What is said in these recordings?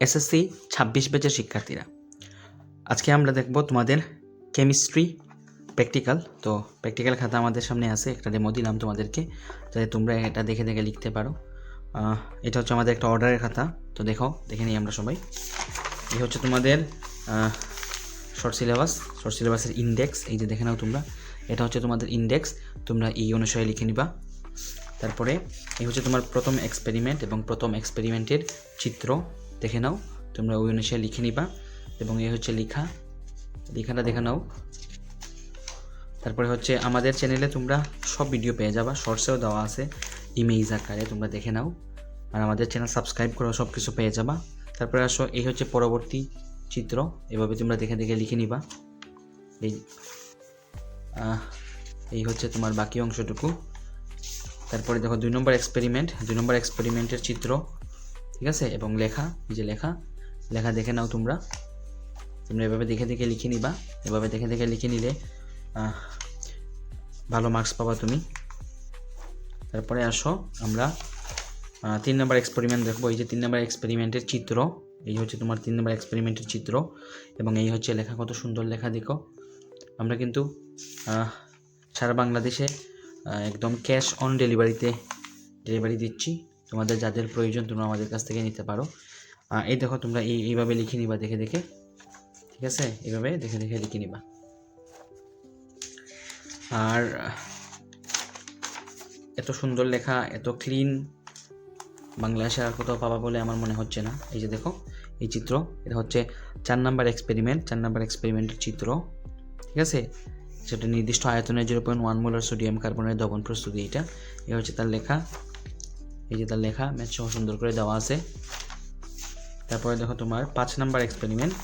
SSC ছাব্বিশ ব্যাচের শিক্ষার্থীরা। আজকে আমরা দেখব তোমাদের কেমিস্ট্রি প্র্যাকটিক্যাল তো প্র্যাকটিক্যাল খাতা আমাদের সামনে আছে, একটা ডেমো দিলাম তোমাদেরকে, যাতে তোমরা এটা দেখে দেখে লিখতে পারো। এটা হচ্ছে আমাদের একটা অর্ডারের খাতা, তো দেখো, দেখে নিই আমরা সবাই। এই হচ্ছে তোমাদের শর্ট সিলেবাস শর্ট সিলেবাসের ইন্ডেক্স এই যে দেখে নাও তোমরা। এটা হচ্ছে তোমাদের ইন্ডেক্স তোমরা এই অনুসারে লিখে নিবা। তারপরে এই হচ্ছে তোমার প্রথম এক্সপেরিমেন্ট এবং প্রথম এক্সপেরিমেন্টের চিত্র। দেখে নাও, তোমরা ওই অনুসারে লিখে নিবা এবং এই হচ্ছে লেখা। লেখাটা দেখে নাও। তারপরে হচ্ছে আমাদের চ্যানেলে তোমরা সব ভিডিও পেয়ে যাবা। শর্টসেও দেওয়া আছে ইমেজ আকারে তোমরা দেখে নাও। আর আমাদের চ্যানেল সাবস্ক্রাইব করো সব কিছু পেয়ে যাবা। তারপরে আসো এই হচ্ছে পরবর্তী চিত্র। এভাবে তোমরা দেখে দেখে লিখে নিবা। এই এই হচ্ছে তোমার বাকি অংশটুকু। তারপরে দেখো দুই নম্বর এক্সপেরিমেন্ট দুই নম্বর এক্সপেরিমেন্টের চিত্র। ঠিক আছে? এবং লেখা, এই যে লেখা লেখা দেখে নাও তোমরা। তোমরা এভাবে দেখে দেখে লিখে নিবা। এভাবে দেখে দেখে লিখে নিলে ভালো মার্কস পাবা তুমি। তারপরে আসো, আমরা তিন নম্বর এক্সপেরিমেন্ট দেখব। এই যে তিন নম্বর এক্সপেরিমেন্টের চিত্র, এই হচ্ছে তোমার তিন নম্বর এক্সপেরিমেন্টের চিত্র। এবং এই হচ্ছে লেখা, কত সুন্দর লেখা, দেখো। আমরা কিন্তু সারা বাংলাদেশে একদম ক্যাশ অন ডেলিভারিতে ডেলিভারি দিচ্ছি। তোমাদের যাদের প্রয়োজন তোমরা আমাদের কাছ থেকে নিতে পারো। এই দেখো তোমরা এই, এইভাবে লিখে নিবা, দেখে দেখে। ঠিক আছে? এইভাবে দেখে দেখে লিখে নিবা। আর এত সুন্দর লেখা, এত ক্লিন বাংলাদেশে আর কোথাও পাবা বলে আমার মনে হচ্ছে না। এই যে দেখো, এই চিত্র, এটা হচ্ছে চার নাম্বার এক্সপেরিমেন্ট চার নাম্বার এক্সপেরিমেন্টের চিত্র। ঠিক আছে? সেটা নির্দিষ্ট আয়তনে zero point one molar sodium কার্বনের দবন প্রস্তুতি, এটা। এ হচ্ছে তার লেখা। এই যে তার লেখা ম্যাথ সহ সুন্দর করে দেওয়া আছে। তারপরে দেখো তোমার পাঁচ নাম্বার এক্সপেরিমেন্ট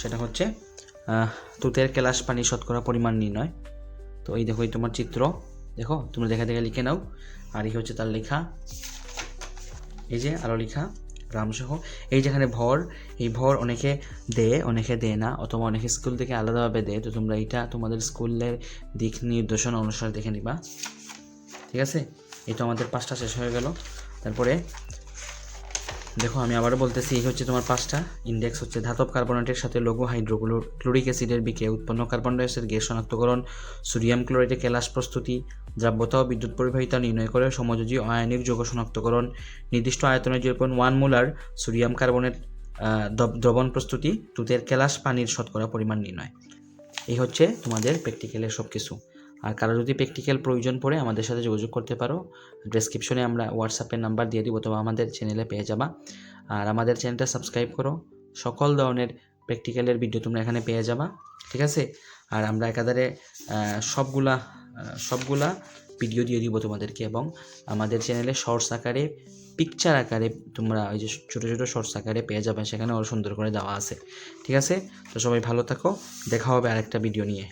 সেটা হচ্ছে তুতের কেলাস পানি শতকরা পরিমাণ নির্ণয়। তো এই দেখো, এই তোমার চিত্র। দেখো, তোমরা দেখে দেখে লিখে নাও। আর এই হচ্ছে তার লেখা। এই যে আরও লেখা গ্রামসহ এই যেখানে ভর, এই ভর অনেকে দেয় অনেকে দেয় না, অথবা অনেকে স্কুল থেকে আলাদাভাবে দেয় তো তোমরা এটা তোমাদের স্কুলের দিক নির্দেশনা অনুসারে দেখে নিবা। ঠিক আছে? তো আমাদের পাঁচটা শেষ হয়ে গেল। তারপরে দেখো, আমি আবারও বলতেছি, এই হচ্ছে তোমার পাঁচটা। ইন্ডেক্স হচ্ছে ধাতব কার্বনেটের সাথে লঘু হাইড্রোগুলো ক্লোরিক অ্যাসিডের বিকে উৎপন্ন কার্বন ডাইঅক্সাইড গ্যাস শনাক্তকরণ, সোডিয়াম ক্লোরাইডে কেলাস প্রস্তুতি, দ্রাব্যতা ও বিদ্যুৎ পরিবাহিতা নির্ণয় করে সমযোজী আয়নিক যৌগ শনাক্তকরণ, নির্দিষ্ট আয়তনে zero one molar sodium carbonate দ্রব- দ্রবণ প্রস্তুতি, তুতের কেলাস পানির শতকরা পরিমাণ নির্ণয়। এই হচ্ছে তোমাদের প্র্যাকটিক্যালের সব কিছু আর কারও যদি প্র্যাকটিক্যাল প্রয়োজন পড়ে আমাদের সাথে যোগাযোগ করতে পারো। ডেসক্রিপশনে আমরা হোয়াটসঅ্যাপের নাম্বার দিয়ে দিব অথবা আমাদের চ্যানেলে পেয়ে যাবা। আর আমাদের চ্যানেলটা সাবস্ক্রাইব করো। সকল ধরনের প্র্যাকটিক্যালের ভিডিও তোমরা এখানে পেয়ে যাবা। ঠিক আছে? আর আমরা একাধারে সবগুলা সবগুলা ভিডিও দিয়ে দিব তোমাদেরকে এবং আমাদের চ্যানেলে শর্টস আকারে পিকচার আকারে তোমরা ওই যে ছোটো ছোটো শর্টস আকারে পেয়ে যাবে। সেখানে আরও সুন্দর করে দেওয়া আছে। ঠিক আছে? তো সবাই ভালো থাকো। দেখা হবে আরেকটা ভিডিও নিয়ে।